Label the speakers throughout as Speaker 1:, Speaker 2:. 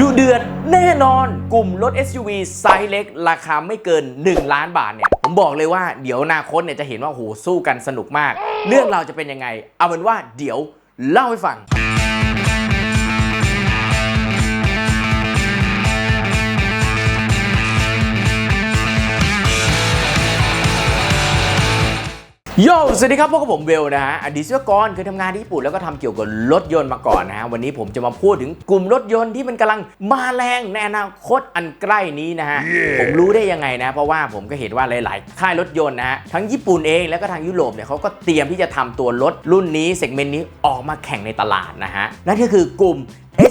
Speaker 1: ดูเดือดแน่นอนกลุ่มรถ SUV ไซส์เล็ก ราคาไม่เกิน 1 ล้านบาทเนี่ย ผมบอกเลยว่าเดี๋ยวอนาคตเนี่ยจะเห็นว่าโหสู้กันสนุกมาก เรื่องเราจะเป็นยังไง เอาเป็นว่าเดี๋ยวเล่าให้ฟัง โยสวัสดีครับพวกบผมเวลนะฮะอดีตวิศวกรเคยทำงานที่ญี่ปุ่นแล้วก็ทำเกี่ยวกับรถยนต์มาก่อนนะฮะวันนี้ผมจะมาพูดถึงกลุ่มรถยนต์ที่มันกำลังมาแรงในอนาคตอันใกล้นี้นะฮะผมรู้ได้ยังไงนะ เพราะว่าผมก็เห็นว่าหลาย ๆ ค่ายรถยนต์นะฮะทั้งญี่ปุ่นเองแล้วก็ทางยุโรปเนี่ยเขาก็เตรียมที่จะทำตัวรถรุ่นนี้เซกเมนต์นี้ออกมาแข่งในตลาดนะฮะนั่นก็คือกลุ่ม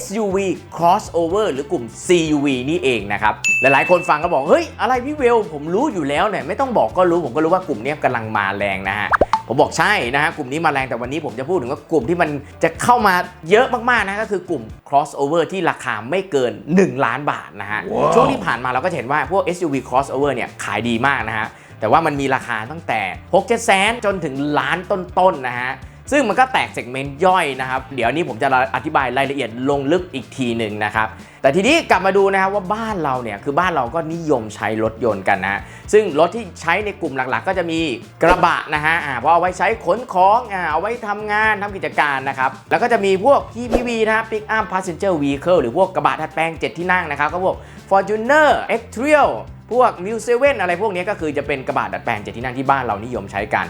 Speaker 1: SUV crossover หรือกลุ่ม CUV นี่เองนะครับ หลายๆ คนฟังก็บอก เฮ้ย อะไรพี่เวล ผมรู้อยู่แล้วเนี่ย ไม่ต้องบอกก็รู้ ผมก็รู้ว่ากลุ่มเนี้ยกำลังมาแรงนะฮะ ผมบอกใช่นะฮะ กลุ่มนี้มาแรงแต่วันนี้ผมจะพูดถึงว่ากลุ่มที่มันจะเข้ามาเยอะมาก ๆ นะ ก็คือกลุ่ม crossover ที่ราคาไม่เกิน 1 ล้านบาทนะฮะช่วงที่ผ่านมาเราก็จะเห็นว่าพวก SUV crossover เนี่ยขายดีมากนะฮะ แต่ว่ามันมีราคาตั้งแต่6 7แสนจนถึงล้านต้นๆนะฮะ ซึ่งมันก็แตกเซกเมนต์ย่อยนะครับ เดี๋ยวนี้ผมจะอธิบายรายละเอียดลงลึกอีกทีหนึ่งนะครับ แต่ทีนี้กลับมาดูนะครับว่าบ้านเราเนี่ยคือบ้านเราก็นิยมใช้รถยนต์กันนะ ซึ่งรถที่ใช้ในกลุ่มหลักๆ ก็จะมีกระบะนะฮะอ่าเพราะเอาไว้ใช้ขนของเอาไว้ทำงานทำกิจการนะครับ แล้วก็จะมีพวก PPV นะฮะ Pick Up Passenger Vehicle หรือพวกกระบะดัดแปลง 7 ที่นั่งนะครับก็พวก Fortuner x t r i l พวก m u s 7อะไรพวกนี้ก็คือจะเป็นกระบะดัดแปลง 7 ที่นั่งที่บ้านเรานิยมใช้กัน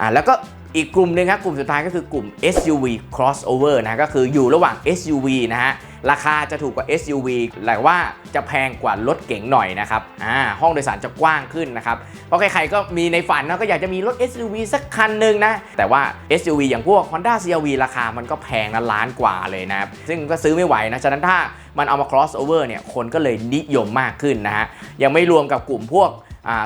Speaker 1: อ่าแล้วก็ อีกกลุ่มหนึ่งครับกลุ่มสุดท้ายก็คือกลุ่ม SUV crossover นะก็คืออยู่ระหว่าง SUV นะฮะราคาจะถูกกว่า SUV แต่ว่าจะแพงกว่ารถเก๋งหน่อยนะครับอ่าห้องโดยสารจะกว้างขึ้นนะครับ เพราะใครๆก็มีในฝันนะก็อยากจะมีรถ SUV สักคันหนึ่งนะ แต่ว่า SUV อย่างพวก Honda CRV ราคามันก็แพงนะล้านกว่าเลยนะครับ ซึ่งก็ซื้อไม่ไหวนะ ฉะนั้นถ้ามันเอามา crossover เนี่ย คนก็เลยนิยมมากขึ้นนะฮะ ยังไม่รวมกับกลุ่มพวก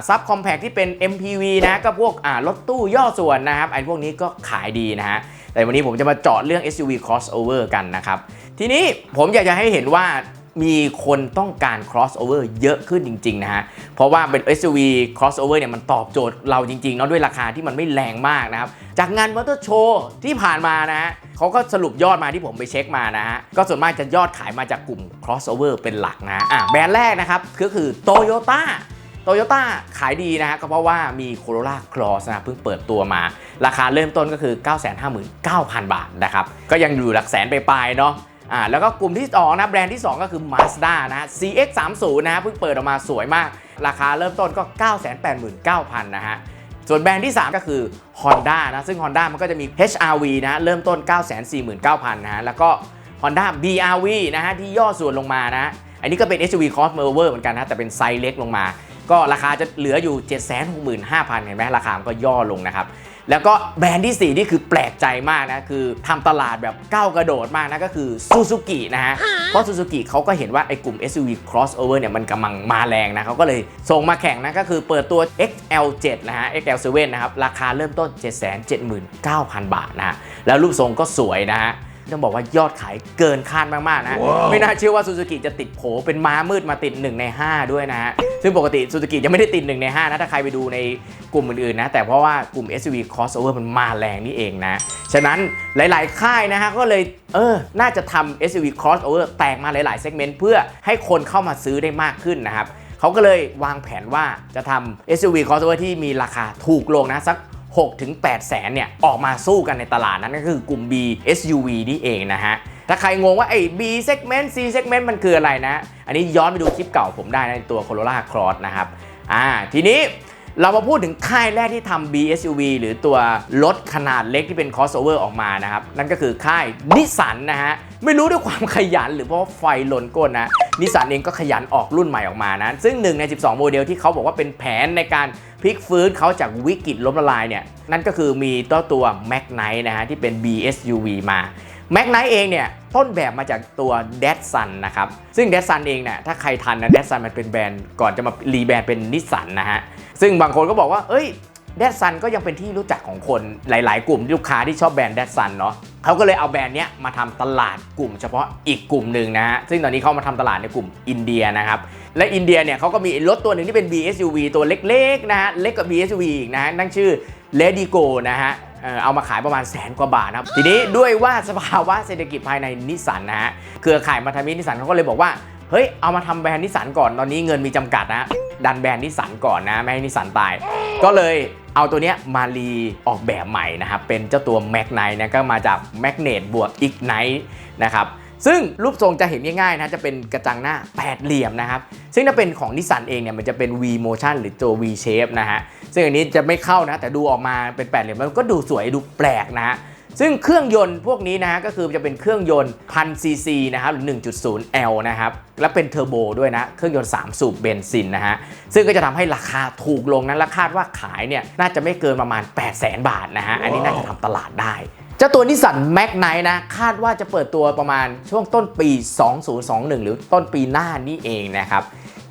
Speaker 1: ซับคอมแพคที่เป็น MPV นะก็พวกรถตู้ย่อส่วนนะครับไอ้พวกนี้ก็ขายดีนะฮะแต่วันนี้ผมจะมาเจาะเรื่อง SUV crossover กันนะครับ ทีนี้ผมอยากจะให้เห็นว่ามีคนต้องการ crossover เยอะขึ้นจริง ๆ นะฮะ เพราะว่าเป็น SUV crossover เนี่ยมันตอบโจทย์เราจริง ๆ เนาะด้วยราคาที่มันไม่แรงมากนะครับ จากงานมอเตอร์โชว์ที่ผ่านมานะฮะเขาก็สรุปยอดมาที่ผมไปเช็คมานะฮะ ก็ส่วนมากจะยอดขายมาจากกลุ่ม crossover เป็นหลักนะฮะอะแบรนด์แรกนะครับก็คือ Toyota โตโยต้าขายดีนะฮะก็เพราะว่ามี Corolla Cross นะเพิ่งเปิดตัวมา ราคาเริ่มต้นก็คือ 959,000 บาทนะครับ ก็ยังอยู่หลักแสนไปปลายเนาะอ่าแล้วก็กลุ่มที่2นะแบรนด์ที่ 2 ก็คือ Mazda นะฮะ CX30 นะฮะเพิ่งเปิดออกมาสวยมาก ราคาเริ่มต้นก็ 989,000 นะฮะส่วนแบรนด์ที่ 3 ก็คือ Honda นะซึ่ง Honda มันก็จะมี HRV นะเริ่มต้น 949,000 นะฮะแล้วก็ Honda BRV นะฮะที่ย่อส่วนลงมานะอันนี้ก็เป็น SUV crossover เหมือนกันนะแต่เป็นไซส์เล็กลงมา ก็ราคาจะเหลืออยู่ 765,000 เห็นไหมราคามันก็ย่อลงนะครับ แล้วก็แบรนด์ที่ 4 นี่คือแปลกใจมากนะ คือทำตลาดแบบก้าวกระโดดมากนะ ก็คือซูซูกินะฮะ เพราะซูซูกิเขาก็เห็นว่าไอ้กลุ่ม SUV crossover เนี่ยมันกำลังมาแรงนะเขาก็เลยส่งมาแข่งนะ ก็คือเปิดตัว XL7 นะฮะ XL7 นะครับ ราคาเริ่มต้น 779,000 บาทนะฮะแล้วรูปทรงก็สวยนะฮะ ต้องบอกว่ายอดขายเกินคาดมากๆนะ ไม่น่าเชื่อว่าซูซูกิจะติดโผเป็นม้ามืดมาติด 1 ใน 5 ด้วยนะฮะ ซึ่งปกติซูซูกิจะไม่ได้ติด 1 ใน 5 นะ ถ้าใครไปดูในกลุ่มอื่นๆนะ แต่เพราะว่ากลุ่ม SUV crossover มันมาแรงนี่เองนะ ฉะนั้นหลายๆ ค่ายนะฮะ ก็เลยเออ น่าจะทำ SUV crossover แตกมาหลายๆเซกเมนต์เพื่อให้คนเข้ามาซื้อได้มากขึ้นนะครับเขาก็เลยวางแผนว่าจะทำ SUV crossover ที่มีราคาถูกลงนะสัก 6ถึง8แสนเนี่ยออกมาสู้กันในตลาดนั้นก็คือกลุ่ม B SUV นี่เองนะฮะ ถ้าใครงงว่าไอ้ B segment C segment มันคืออะไรนะ อันนี้ย้อนไปดูคลิปเก่าผมได้ในตัว Corolla Cross นะครับ อ่า ทีนี้ เรามาพูดถึงค่ายแรกที่ทำ B SUV หรือตัวรถขนาดเล็กที่เป็น crossover ออกมานะครับ นั่นก็คือค่ายนิสสันนะฮะ ไม่รู้ด้วยความขยันหรือเพราะไฟลนก้นนะนิสสันเองก็ขยันออกรุ่นใหม่ออกมานะ ซึ่งหนึ่งใน 12 โมเดลที่เขาบอกว่าเป็นแผนในการพลิกฟื้นเขาจากวิกฤตล้มละลายเนี่ยนั่นก็คือมีตัวตัว Mac Knight นะฮะที่เป็น BSUV มา Mac Knight เองเนี่ยต้นแบบมาจากตัว d a t s u n นะครับ ซึ่ง d a t s u n เองเนี่ยถ้าใครทันนะ d a t s u n มันเป็นแบรนด์ก่อนจะมารีแบรนด์เป็นนิสสันนะฮะ ซึ่งบางคนก็บอกว่า เอ้ย d a t s u n ก็ยังเป็นที่รู้จักของคนหลาย ๆ กลุ่มลูกค้าที่ชอบแบรนด์ d a t s u n เนาะเขาก็เลยเอาแบรนด์เนี้ยมาทำตลาดกลุ่มเฉพาะอีกกลุ่มหนึ่งนะฮะ ซึ่งตอนนี้เขามาทำตลาดในกลุ่มอินเดียนะครับ และอินเดียเนี่ยเขาก็มีรถตัวหนึ่งที่เป็น BSUV ตัวเล็ก ๆ นะฮะ เล็กกว่า BSUV อีกนะฮะนั่นชื่อ Lady Go นะฮะเอ่อเอามาขายประมาณแสนกว่าบาทนะครับ ทีนี้ด้วยว่าสภาวะเศรษฐกิจภายในนิสสันนะฮะ เครือข่ายมาทามินิสสันเขาก็เลยบอกว่า เฮ้ยเอามาทำแบรนด์นิสสันก่อนตอนนี้เงินมีจำกัดนะดันแบรนด์นิสสันก่อนนะไม่ให้นิสสันตาย ก็เลยเอาตัวเนี้ยมารีออกแบบใหม่นะครับเป็นเจ้าตัวแมกไนนะก็มาจากแมกเนตบวกอีกไนนะครับซึ่งรูปทรงจะเห็นง่ายๆนะจะเป็นกระจังหน้าแปดเหลี่ยมนะครับ ซึ่งถ้าเป็นของนิสสันเองเนี่ยมันจะเป็น V motion หรือตัว V shape นะฮะซึ่งอันนี้จะไม่เข้านะแต่ดูออกมาเป็นแปดเหลี่ยมมันก็ดูสวยดูแปลกนะฮะ ซึ่งเครื่องยนต์พวกนี้นะฮะก็คือจะเป็นเครื่องยนต์1000ซีซีนะครับหรือ 1.0L นะครับและเป็นเทอร์โบด้วยนะเครื่องยนต์ 3 สูบเบนซินนะฮะซึ่งก็จะทำให้ราคาถูกลงนะและคาดว่าขายเนี่ยน่าจะไม่เกินประมาณ 8 0 0 0 0 0บาทนะฮะอันนี้น่าจะทำตลาดได้เจ้าตัวนิสสันแม็กไนนะ คาดว่าจะเปิดตัวประมาณช่วงต้นปี 2021 หรือต้นปีหน้านี่เองนะครับ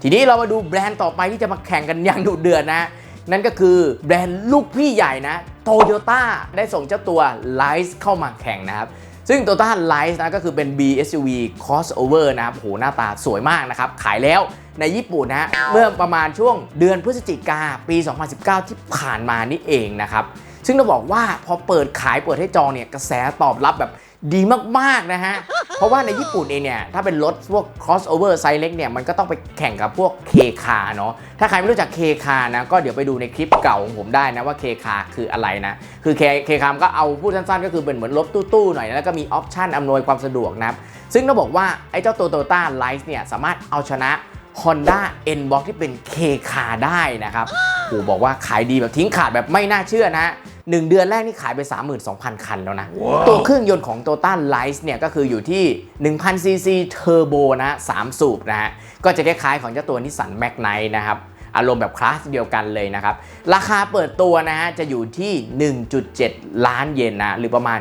Speaker 1: ทีนี้เรามาดูแบรนด์ต่อไปที่จะมาแข่งกันอย่างดุเดือดนะ นั่นก็คือแบรนด์ลูกพี่ใหญ่นะโตโยต้าได้ส่งเจ้าตัว l i ซ์เข้ามาแข่งนะครับซึ่ง Toyota l i ซ์นะก็คือเป็น B SUV crossover นะครับโหหน้าตาสวยมากนะครับ ขายแล้วในญี่ปุ่นนะฮะเมื่อประมาณช่วงเดือนพฤศจิกาปี 2019 ที่ผ่านมานี่เองนะครับ ซึ่งต้องบอกว่าพอเปิดขายเปิดให้จองเนี่ยกระแสตอบรับแบบ ดีมากๆนะฮะ เพราะว่าในญี่ปุ่นเองเนี่ย ถ้าเป็นรถพวก crossover ไซส์เล็กเนี่ย มันก็ต้องไปแข่งกับพวก K car เนาะ ถ้าใครไม่รู้จัก K car นะ ก็เดี๋ยวไปดูในคลิปเก่าของผมได้นะว่า K car คืออะไรนะ คือ K K car ก็เอาพูดสั้นๆ ก็คือเป็นเหมือนรถตู้ๆหน่อยนะแล้วก็มีออปชันอำนวยความสะดวกนะครับ ซึ่งต้องบอกว่าไอ้เจ้าตัว Toyota l i ซ์เนี่ยสามารถเอาชนะ Honda N Box ที่เป็น K car ได้นะครับโหบอกว่าขายดีแบบทิ้งขาดแบบไม่น่าเชื่อนะ หนึ่งเดือนแรกนี่ขายไป 32,000 คันแล้วนะตัวเครื่องยนต์ของ Toyota l i ซ์เนี่ยก็คืออยู่ที่ 1,000 ซีซีเทอร์โบนะ3สูบนะฮะ ก็จะคล้ายๆของเจ้าตัวนิสสันแมกไนนะครับอารมณ์แบบคลาสเดียวกันเลยนะครับ ราคาเปิดตัวนะฮะจะอยู่ที่ 1.7 ล้านเยนนะหรือประมาณ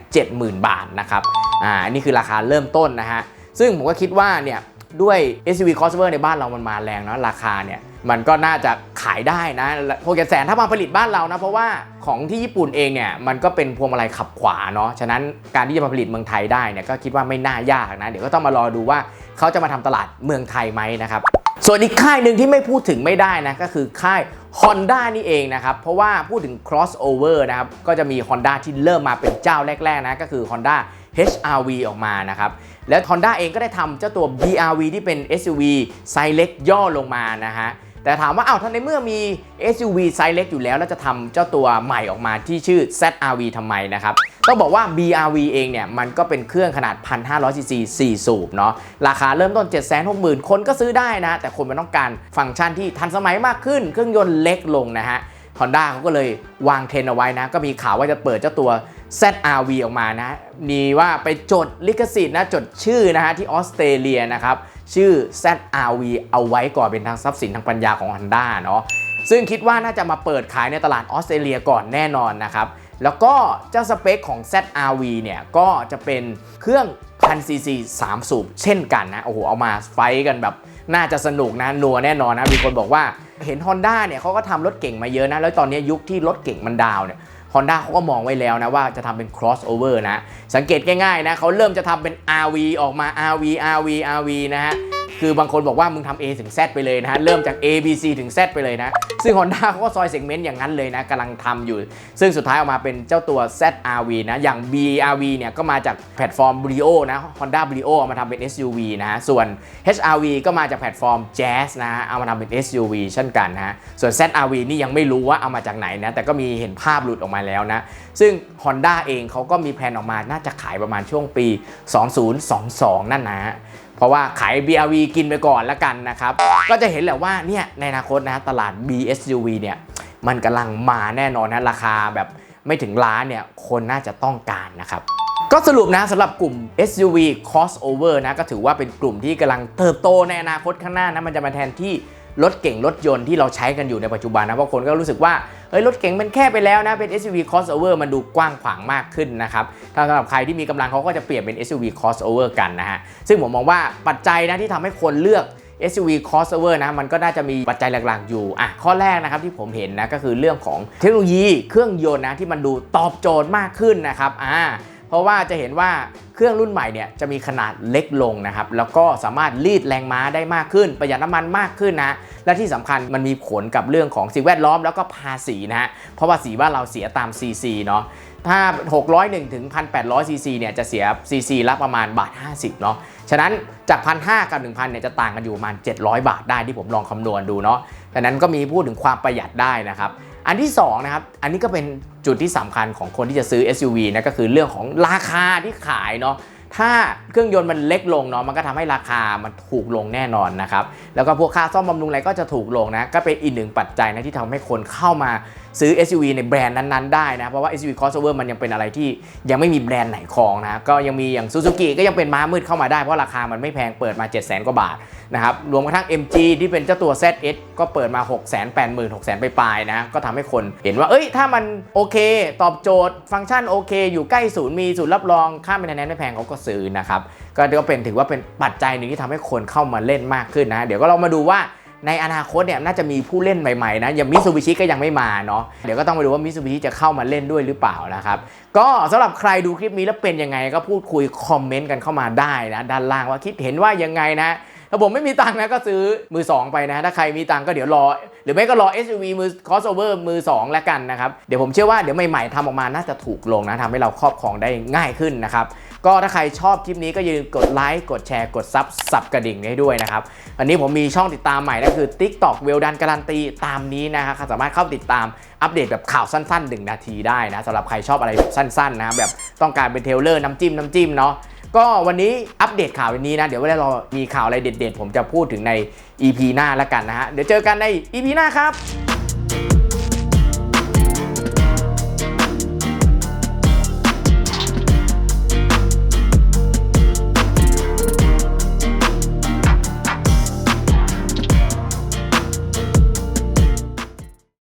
Speaker 1: 470,000 บาทนะครับอ่านี่คือราคาเริ่มต้นนะฮะ ซึ่งผมก็คิดว่าเนี่ยด้วย SUV crossover ในบ้านเรามันมาแรงเนาะราคาเนี่ยมันก็น่าจะ ขายได้นะหกแสนถ้ามาผลิตบ้านเรานะ เพราะว่าของที่ญี่ปุ่นเองเนี่ยมันก็เป็นพวงมาลัยขับขวาเนาะฉะนั้นการที่จะมาผลิตเมืองไทยได้เนี่ยก็คิดว่าไม่น่ายากนะ เดี๋ยวก็ต้องมารอดูว่าเขาจะมาทำตลาดเมืองไทยไหมนะครับส่วนอีกค่ายหนึ่งที่ไม่พูดถึงไม่ได้นะก็คือค่าย Honda นี่เองนะครับ เพราะว่าพูดถึง crossover นะครับก็จะมี Honda ที่เริ่มมาเป็นเจ้าแรกๆนะก็คือ Honda HRV ออกมานะครับ แล้ว Honda เองก็ได้ทำเจ้าตัว BRV ที่เป็น SUV ไซส์เล็กย่อลงมานะฮะ แต่ถามว่าอ้าวท่านในเมื่อมี SUV ไซส์เล็กอยู่แล้ว แล้วจะทำเจ้าตัวใหม่ออกมาที่ชื่อ ZRV ทำไมนะครับ ต้องบอกว่า BRV เองเนี่ยมันก็เป็นเครื่องขนาด 1,500ซีซี4สูบเนาะราคาเริ่มต้น 760,000 คนก็ซื้อได้นะ แต่คนมันต้องการฟังก์ชันที่ทันสมัยมากขึ้น เครื่องยนต์เล็กลงนะฮะ Honda เขาก็เลยวางเทรนเอาไว้นะ ก็มีข่าวว่าจะเปิดเจ้าตัว ZRV ออกมานะ มีว่าไปจดลิขสิทธิ์นะ จดชื่อนะฮะที่ออสเตรเลียนะครับ ชื่อ ZRV เอาไว้ก่อนเป็นทางทรัพย์สินทางปัญญาของ Honda เนาะ ซึ่งคิดว่าน่าจะมาเปิดขายในตลาดออสเตรเลียก่อนแน่นอนนะครับ แล้วก็เจ้าสเปคของ ZRV เนี่ย ก็จะเป็นเครื่อง 1000ซีซี3สูบเช่นกันนะ โอ้โห เอามาไฟกันแบบน่าจะสนุกนะนัวแน่นอนนะ มีคนบอกว่าเห็น Honda เนี่ยเขาก็ทำรถเก่งมาเยอะนะ แล้วตอนนี้ยุคที่รถเก่งมันดาวเนี่ย Honda เขาก็มองไว้แล้วนะว่าจะทำเป็น crossover นะ สังเกตง่ายๆนะเขาเริ่มจะทำเป็น RV ออกมา RV RV RV นะฮะ คือบางคนบอกว่ามึงทำ A ถึง Z ไปเลยนะฮะ เริ่มจาก A B C ถึง Z ไปเลยนะ ซึ่ง Honda เขาก็ซอยเซกเมนต์อย่างนั้นเลยนะกำลังทำอยู่ ซึ่งสุดท้ายออกมาเป็นเจ้าตัว ZRV นะ อย่าง BRV เนี่ยก็มาจากแพลตฟอร์ม Brio นะ Honda Brio เอามาทำเป็น SUV นะฮะ ส่วน HRV ก็มาจากแพลตฟอร์ม Jazz นะฮะ เอามาทำเป็น SUV เช่นกันนะฮะ ส่วน ZRV นี่ยังไม่รู้ว่าเอามาจากไหนนะ แต่ก็มีเห็นภาพหลุดออกมาแล้วนะ ซึ่ง Honda เองเขาก็มีแผนออกมาน่าจะขายประมาณช่วงปี 2022 นั่นนะฮะ เพราะว่าขาย BRV กินไปก่อนละกันนะครับ ก็จะเห็นแหละว่าเนี่ยในอนาคตนะตลาด BSUV เนี่ยมันกำลังมาแน่นอนนะราคาแบบไม่ถึงล้านเนี่ยคนน่าจะต้องการนะครับก็สรุปนะสำหรับกลุ่ม SUV crossover นะก็ถือว่าเป็นกลุ่มที่กำลังเติบโตในอนาคตข้างหน้านะมันจะมาแทนที่ รถเก่งรถยนต์ที่เราใช้กันอยู่ในปัจจุบันนะเพราะคนก็รู้สึกว่าเฮ้ยรถเก่งมันแค่ไปแล้วนะเป็น SUV crossover มันดูกว้างขวางมากขึ้นนะครับถ้าสำหรับใครที่มีกำลังเขาก็จะเปลี่ยนเป็น SUV crossover กันนะฮะซึ่งผมมองว่าปัจจัยนะที่ทำให้คนเลือก SUV crossover นะมันก็น่าจะมีปัจจัยหลักๆอยู่อะข้อแรกนะครับที่ผมเห็นนะก็คือเรื่องของเทคโนโลยีเครื่องยนต์นะที่มันดูตอบโจทย์มากขึ้นนะครับอ่า ราะว่าจะเห็นว่าเครื่องรุ่นใหม่เนี่ยจะมีขนาดเล็กลงนะครับ แล้วก็สามารถรีดแรงม้าได้มากขึ้น ประหยัดน้ำมันมากขึ้นนะ และที่สำคัญมันมีผลกับเรื่องของสิ่งแวดล้อมแล้วก็ภาษีนะฮะ เพราะว่าสีบ้านเราเสียตาม CC เนาะ ถ้า 601 ถึง 1,800 ซีซีเนี่ยจะเสีย CC ละประมาณบาท 50 เนาะ ฉะนั้นจาก 1,500 กับ 1,000 เนี่ยจะต่างกันอยู่ประมาณ 700 บาทได้ที่ผมลองคำนวณดูเนาะดังนั้นก็มีพูดถึงความประหยัดได้นะครับ อันที่2นะครับ อันนี้ก็เป็นจุดที่สำคัญของคนที่จะซื้อ SUV นะก็คือเรื่องของราคาที่ขายเนาะถ้าเครื่องยนต์มันเล็กลงเนาะมันก็ทำให้ราคามันถูกลงแน่นอนนะครับ แล้วก็พวกค่าซ่อมบำรุงอะไรก็จะถูกลงนะ ก็เป็นอีกหนึ่งปัจจัยนะที่ทำให้คนเข้ามา ซื้อ SUV ในแบรนด์นั้นๆได้นะ เพราะว่า SUV crossover มันยังเป็นอะไรที่ยังไม่มีแบรนด์ไหนครองนะ ก็ยังมีอย่าง Suzuki ก็ยังเป็นม้ามืดเข้ามาได้ เพราะราคามันไม่แพงเปิดมา 7 0 0 0 0 กว่าบาทนะครับ รวมกระทั่ง MG ที่เป็นเจ้าตัว ZS ก็เปิดมา 6 8 0 0 0 0 6 0 0 0 0ไปปลายๆนะ ก็ทำให้คนเห็นว่า เอ้ย ถ้ามันโอเค ตอบโจทย์ ฟังก์ชันโอเค อยู่ใกล้ศูนย์มีศูนย์รับรอง ค่าเป็นแนนไม่แพงเขาก็ซื้อนะครับ ก็เป็นถือว่าเป็นปัจจัยหนึ่งที่ทำให้คนเข้ามาเล่นมากขึ้นนะ เดี๋ยวก็เรามาดูว่า ในอนาคตเนี่ยน่าจะมีผู้เล่นใหม่ๆนะอย่างมิซูบิชิก็ยังไม่มาเนาะเดี๋ยวก็ต้องไปดูว่ามิซูบิชิจะเข้ามาเล่นด้วยหรือเปล่านะครับ ก็สำหรับใครดูคลิปนี้แล้วเป็นยังไงก็พูดคุยคอมเมนต์กันเข้ามาได้นะด้านล่างว่าคิดเห็นว่ายังไงนะ ถ้าผมไม่มีตังค์นะก็ซื้อมือ 2 ไปนะ ถ้าใครมีตังค์ก็เดี๋ยวรอ หรือไม่ก็รอ SUV มือ crossover มือ 2 แล้วกันนะครับ เดี๋ยวผมเชื่อว่าเดี๋ยวใหม่ๆทำออกมาน่าจะถูกลงนะทำให้เราครอบครองได้ง่ายขึ้นนะครับก็ถ้าใครชอบคลิปนี้ก็อย่าลืมกดไลค์ กดแชร์ กดซับสับกระดิ่งให้ด้วยนะครับ อันนี้ผมมีช่องติดตามใหม่นั่นคือ TikTok เวลดันการันตีตามนี้นะครับสามารถเข้าติดตามอัปเดตแบบข่าวสั้นๆ 1 นาทีได้นะสำหรับใครชอบอะไรแบบสั้นๆ นะแบบต้องการเป็นเทเลอร์น้ำจิ้มน้ำจิ้มเนาะ ก็วันนี้อัปเดตข่าววันนี้นะ เดี๋ยวเวลาเรามีข่าวอะไรเด็ดๆ ผมจะพูดถึงใน EP หน้าละกันนะฮะ เดี๋ยวเจอกันใน EP หน้าครับ